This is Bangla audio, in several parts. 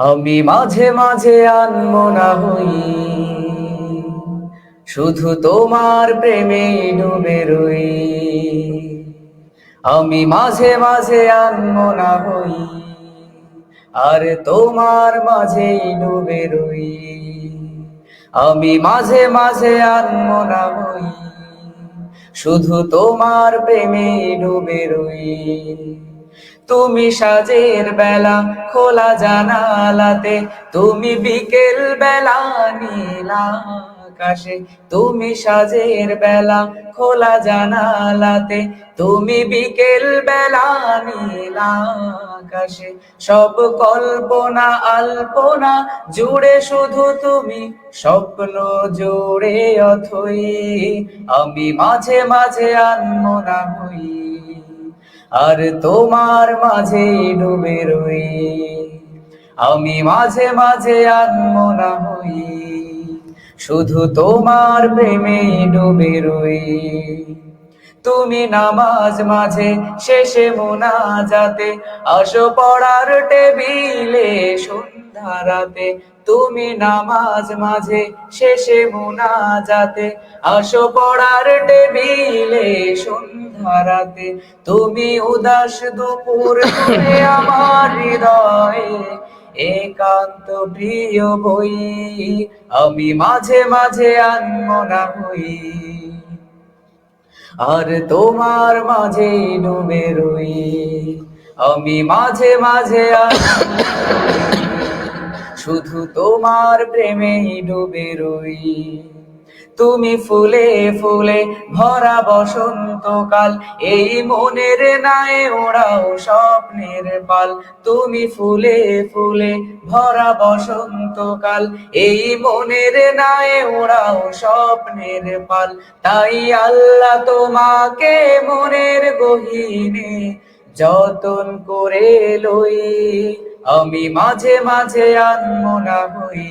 আমি মাঝে মাঝে আনমনা হই। শুধু তোমার প্রেমে ডুবে রই। আমি মাঝে মাঝে আনমনা হই, আর তোমার মাঝেই ডুবে রই। আমি মাঝে মাঝে আনমনা হই, শুধু তোমার প্রেমে ডুবে রই। তুমি সাজের বেলা খোলা জানালাতে, তুমি বিকেল বেলা নীলা আকাশে, তুমি সাজের বেলা খোলা জানালাতে, তুমি বিকেল বেলা নীলা আকাশে। সব কল্পনা আলপনা জুড়ে শুধু তুমি, স্বপ্ন জুড়ে অথই, আমি মাঝে মাঝে আনমনা হই। আর তোমার মাঝে ডুবে রই। আমি মাঝে মাঝে আনমনা হই। শুধু তোমার প্রেমে ডুবে রই। তুমি নামাজ মাঝে শেষে মোনা যাতে আসো পড়ার টেবিলে সন্ধ্যা রাতে। তুমি নামাজ মাঝে শেষে মোনা যাতে আসো পড়ার টেবিলে রাতে তুমি উদাস দুপুর করে আমার হৃদয়ে একান্ত প্রিয় বই। আমি মাঝে মাঝে আনমনা হই। আর তোমার মাঝে ডুবে রই। আমি মাঝে মাঝে শুধু তোমার প্রেমেই ডুবে রই। তুমি ফুলে ফুলে ভরা বসন্তকাল, এই মনের নাই ওড়াও স্বপ্নের পাল। তুমি ফুলে ফুলে ভরা বসন্তকাল, এই মনের নাই ওড়াও স্বপ্নের পাল। তাই আল্লাহ তোমাকে মনের গহীনে যতন করে লই, আমি মাঝে মাঝে আনমনা হই।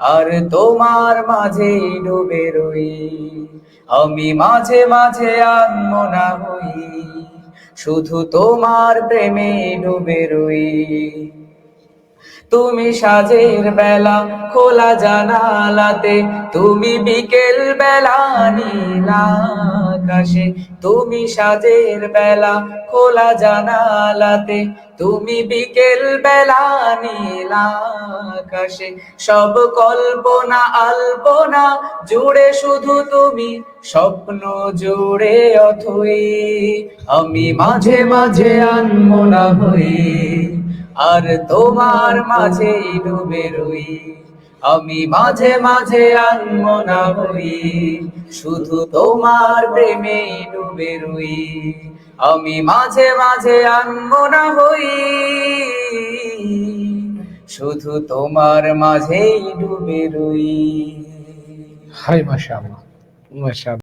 আর তোমার মাঝে ডুবে রই। আমি মাঝে মাঝে আনমনা হই, শুধু তোমার প্রেমে ডুবে রই। তুমি সাজের বেলা খোলা জানালাতে, তুমি বিকেল বেলা নীলা আকাশে, তুমি সাজের বেলা খোলা জানালাতে, তুমি বিকেল বেলা নীলা আকাশে। সব কল্পনা আলপনা জুড়ে শুধু তুমি, স্বপ্ন জুড়ে অথই। আমি মাঝে মাঝে আনমনা হই, আর তোমার মাঝেই ডুবে রই। আমি মাঝে মাঝে আনমনা হই, শুধু তোমার প্রেমে ডুবে রই। আমি মাঝে মাঝে আনমনা হই, শুধু তোমার মাঝেই ডুবে রই। হাই মাশাআল্লাহ মাশাআল্লাহ।